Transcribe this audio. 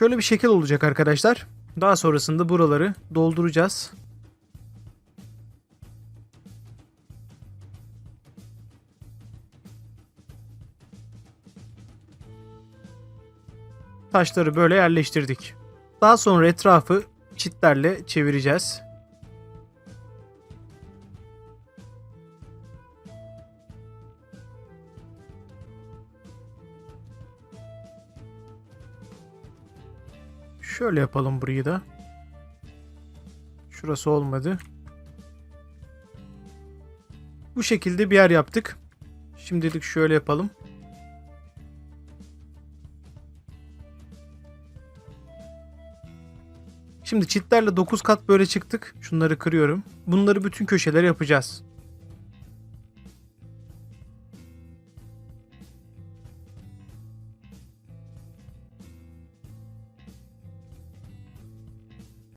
Şöyle bir şekil olacak arkadaşlar. Daha sonrasında buraları dolduracağız. Taşları böyle yerleştirdik. Daha sonra etrafı çitlerle çevireceğiz. Şöyle yapalım burayı da. Şurası olmadı. Bu şekilde bir yer yaptık. Şimdilik şöyle yapalım. Şimdi çitlerle 9 kat böyle çıktık. Şunları kırıyorum. Bunları bütün köşelere yapacağız.